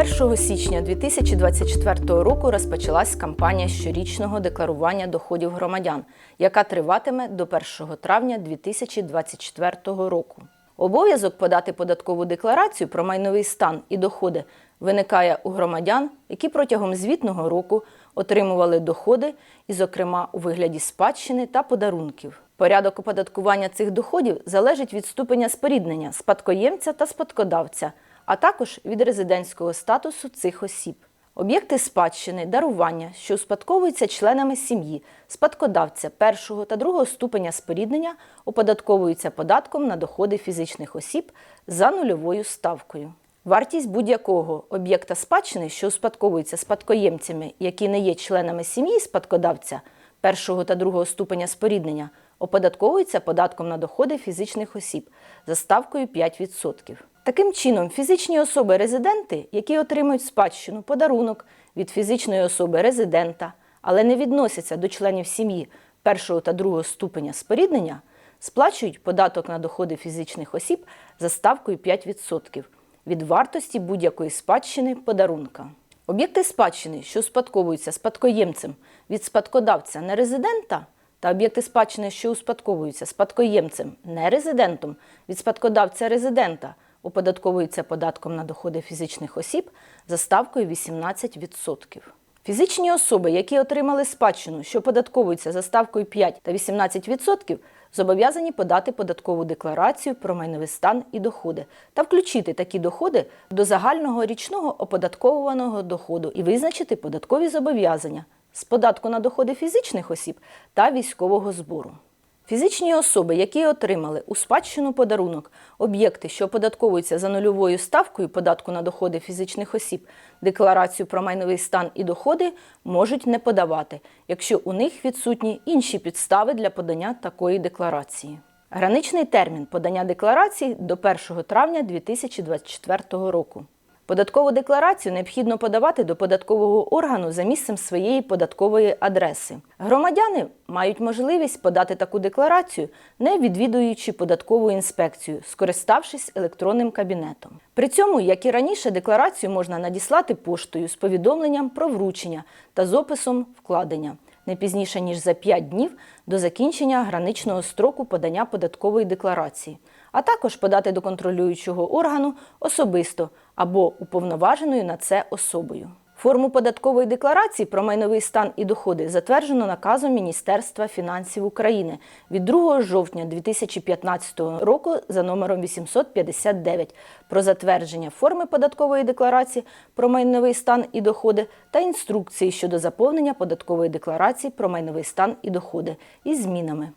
1 січня 2024 року розпочалась кампанія щорічного декларування доходів громадян, яка триватиме до 1 травня 2024 року. Обов'язок подати податкову декларацію про майновий стан і доходи виникає у громадян, які протягом звітного року отримували доходи, і, зокрема, у вигляді спадщини та подарунків. Порядок оподаткування цих доходів залежить від ступеня споріднення спадкоємця та спадкодавця, а також від резидентського статусу цих осіб. Об'єкти спадщини, дарування, що успадковуються членами сім'ї, спадкодавця першого та другого ступеня споріднення, оподатковуються податком на доходи фізичних осіб за нульовою ставкою. Вартість будь-якого об'єкта спадщини, що успадковується спадкоємцями, які не є членами сім'ї спадкодавця першого та другого ступеня споріднення, оподатковується податком на доходи фізичних осіб за ставкою 5%. Таким чином, фізичні особи-резиденти, які отримують спадщину подарунок від фізичної особи резидента, але не відносяться до членів сім'ї першого та другого ступеня споріднення, сплачують податок на доходи фізичних осіб за ставкою 5% від вартості будь-якої спадщини подарунка. Об'єкти спадщини, що успадковуються спадкоємцем від спадкодавця нерезидента, та об'єкти спадщини, що успадковуються спадкоємцем нерезидентом від спадкодавця резидента, оподатковуються податком на доходи фізичних осіб за ставкою 18%. Фізичні особи, які отримали спадщину, що оподатковуються за ставкою 5 та 18%, зобов'язані подати податкову декларацію про майновий стан і доходи та включити такі доходи до загального річного оподатковуваного доходу і визначити податкові зобов'язання з податку на доходи фізичних осіб та військового збору. Фізичні особи, які отримали у спадщину подарунок об'єкти, що оподатковуються за нульовою ставкою податку на доходи фізичних осіб, декларацію про майновий стан і доходи можуть не подавати, якщо у них відсутні інші підстави для подання такої декларації. Граничний термін подання декларації до 1 травня 2024 року. Податкову декларацію необхідно подавати до податкового органу за місцем своєї податкової адреси. Громадяни мають можливість подати таку декларацію, не відвідуючи податкову інспекцію, скориставшись електронним кабінетом. При цьому, як і раніше, декларацію можна надіслати поштою з повідомленням про вручення та з описом вкладення не пізніше ніж за 5 днів до закінчення граничного строку подання податкової декларації, а також подати до контролюючого органу особисто або уповноваженою на це особою. Форму податкової декларації про майновий стан і доходи затверджено наказом Міністерства фінансів України від 2 жовтня 2015 року за номером 859 про затвердження форми податкової декларації про майновий стан і доходи та інструкції щодо заповнення податкової декларації про майновий стан і доходи із змінами.